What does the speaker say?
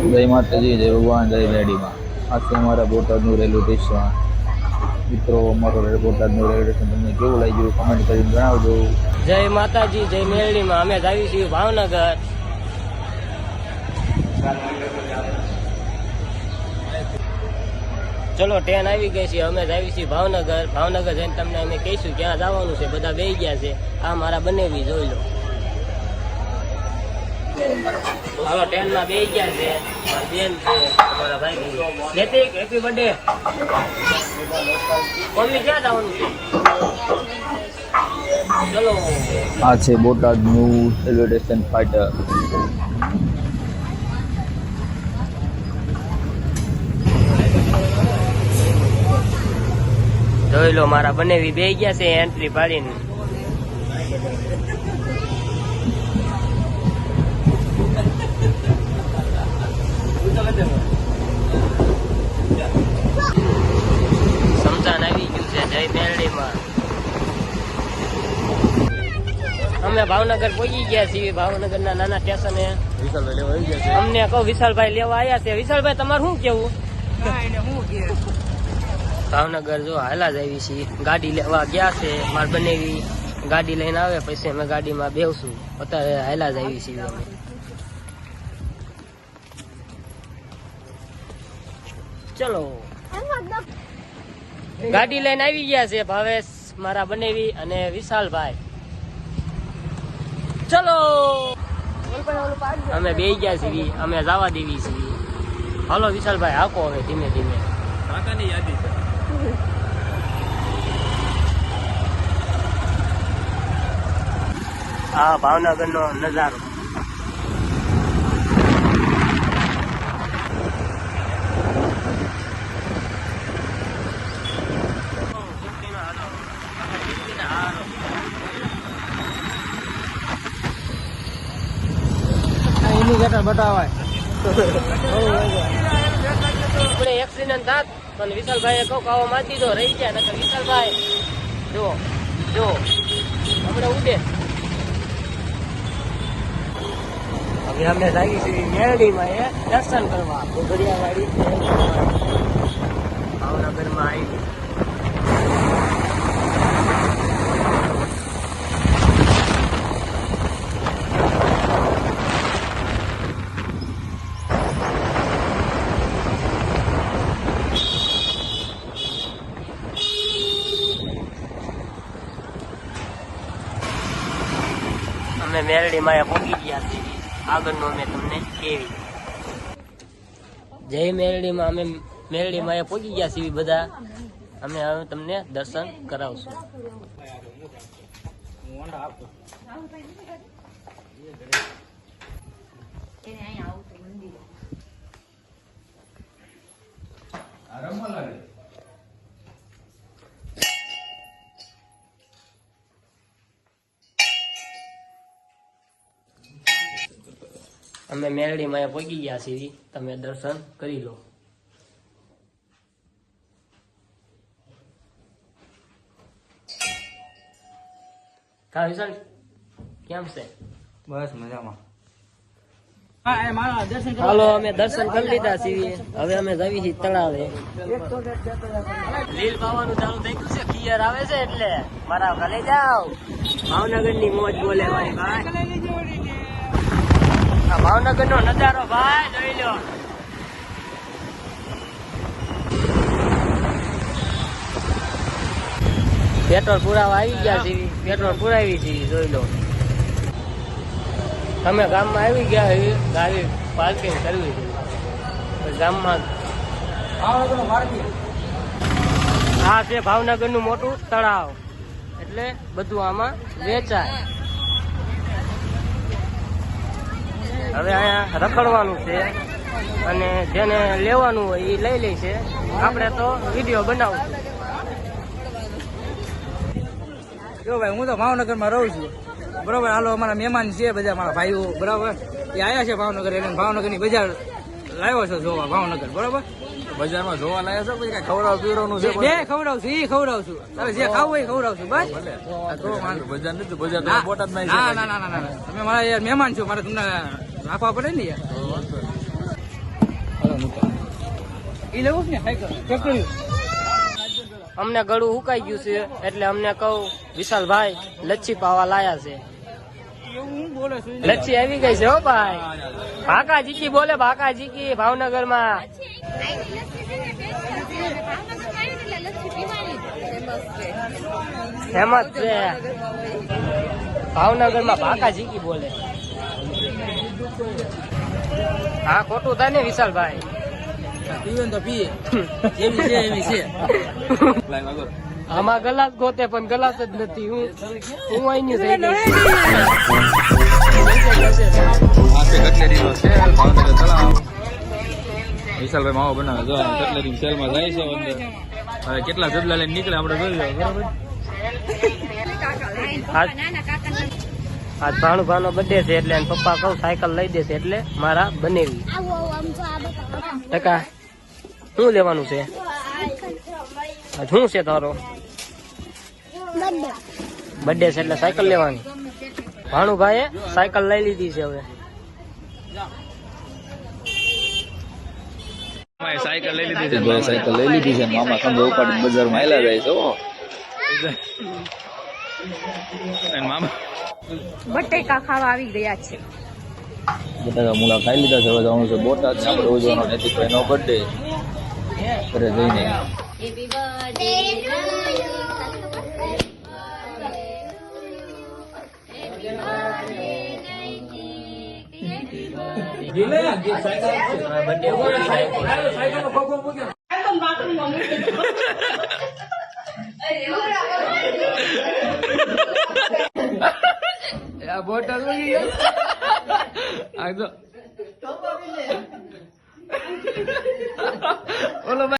જય માતાજી, જય ભગવાન, જય રેડીમાં આ છે અમારા બોટાદનું રેલવે સ્ટેશન. મિત્રો, અમારો બોટાદનું રેલવે સ્ટેશન તમને કેવું લાગ્યું કમેન્ટ કરીને જણાવજો. જય માતાજી, જય મેરડીમાં અમે જાવી છીએ ભાવનગર. ચલો ટ્રેન આવી ગઈ છે. અમે જાવી છીએ ભાવનગર. ભાવનગર જઈને તમને અમે કહીશું ક્યાં જવાનું છે. બધા બે ગયા છે. આ મારા બંનેવી જોઈ લો. હાલો ટ્રેનમાં બે ગયા છે. બેન છે તમારા ભાઈ લેતિક હેપી બર્થડે મમ્મી ક્યાં જવાનું છે? ચલો. આ છે બોટાદનું રેલવે સ્ટેશન ફાઈટર. જોઈ લો મારા બંને બે ગયા છે એન્ટ્રી પાડીને. સમસાન આવી ગયું છે જય મેરડીમાં. અમે ભાવનગર પહોંચી ગયા છીએ ભાવનગરના નાના સ્ટેશને. અમને કહો વિશાલભાઈ લેવા આવ્યા છે. વિશાલભાઈ તમારે શું કેવું? ભાવનગર જો હાલા જ આવી છીએ. ગાડી લેવા ગયા છે માર બનેવી. ગાડી લઈને આવે પછી અમે ગાડીમાં બેસું અત્યારે હાલા જ આવી છીએ અમે. ચલો. ગાડી લઈને આવી ગયા છે ભાવેશ મારા બનેવી અને વિશાલભાઈ. ચલો. અમે બે ગયા છીએ અમે જવા દેવી છીએ. હાલો વિશાલભાઈ હાકો હવે ધીમે ધીમે. આ ભાવનગર નો બતાવાય. આપણે એક્સિડન્ટ થાત પણ વિશાલભાઈએ કહું કાવો મારી દીધો રહી ગયા નકર વિશાલભાઈ જો જો આપણે ઉડે. હવે અમે લાગી મેરડીમાં એ દર્શન કરવા. ઘડિયાવાડી ભાવનગરમાં આવી. અમે મેરડીમાં એ પહોંચી ગયા છીએ આગળનું અમે તમને કેવી જય મેરડીમાં અમે મેરડીમાં માયા પહોંચી ગયા છીએ બધા. અમે હવે તમને દર્શન કરાવશું. અમે મેરડીમાં એ પહોંચી ગયા છીએ. તમે દર્શન કરી લો. કા વિશાલ કેમ છે? બસ મજામાં. હાલો અમે દર્શન કરી લીધા છીએ. હવે અમે જવી છીએ તળાવે. લીલ પાવાનું ચાલુ થઈ ગયું છે. ખીયર આવે છે એટલે મારા ભલે જાઓ. ભાવનગરની મોજ બોલે મારી ભાઈ. ભાવનગર નો નજારો ભાઈ જોઈ લો. પેટ્રોલ પુરાવા આવી ગયા છે પેટ્રોલ પુરાવી છે જોઈ લો. તમે ગામમાં આવી ગયા એ ગાડી પાર્કિંગ કરવી છે. ગામમાં આ છે ભાવનગરનું મોટું તળાવ. એટલે બધું આમાં વેચાય. હવે અહીંયા રખડવાનું છે અને જેને લેવાનું હોય એ લઈ લે છે. આપણે તો વીડિયો બનાવશું જો ભાઈ હું તો ભાવનગરમાં રહું છું. બરોબર હાલો અમારા મહેમાન છે બધા મારા ભાઈઓ બરાબર? એ આવ્યા છે ભાવનગર એને ભાવનગરની બજાર લાવ્યો છો જોવા ભાવનગર બરોબર? બજારમાં જોવા લાયા છો પછી ખવડાવ પીવડાવનું છે બે ખવડાવશું એ ખવડાવશું તમે જે ખાવું હોય એ ખવડાવશું બસ. આ બજાર નથી બજાર બોટાદ ના. ના ના ના ના. તમે મારા યાર મહેમાન છો મારે તમને રાખવા પડે ને યાર? અમને ગળું હુકાઈ ગયું છે એટલે અમને કહું વિશાલભાઈ લચ્છી પાવા લાયા છે. એવું હું બોલે છું. લચ્છી આવી ગઈ છે હો ભાઈ. ભાકા જીકી બોલે ભાકા જીકી ભાવનગરમાં હેમત છે. ભાવનગરમાં ભાકા જીકી બોલે. હા ખોટું થાય ને વિશાલભાઈ. પીવે ને તો પીએ. એવી છે એવી છે. આમાં ગલાસ ગોતે પણ ગલાસ જ નથી. હું હું અહીંની થઈ વિશાલભાઈ માવો બનાવે. જો કટલેરી સેલમાં જાય છે અંદર. હવે કેટલા જબલા લઈને નીકળે આપણે જોઈ બરાબર? આજ આજ ભાણુ ભાનો બર્થડે છે એટલે પપ્પા કહું સાયકલ લઈ દેશે એટલે મારા બનેવી. ટકા શું લેવાનું છે? શું છે તારો? બર્થડે છે એટલે સાયકલ લેવાની. ભાણુભાઈએ સાયકલ લઈ લીધી છે હવે. સાયકલ લઈ લીધી છે. સાયકલ લઈ લીધી છે. મામા ખંભે ઉપાડીને બજારમાં આયલા જાય છે બટેકા ખાવા આવી ગયા છે. બટેકા મૂળા ખાઈ લીધા છે. હવે જવાનું છે બોટાદ ને આપણે ઉજવવાનો નથી તો એનો બર્થડે ઘરે જઈને. આ બોટલ આ જો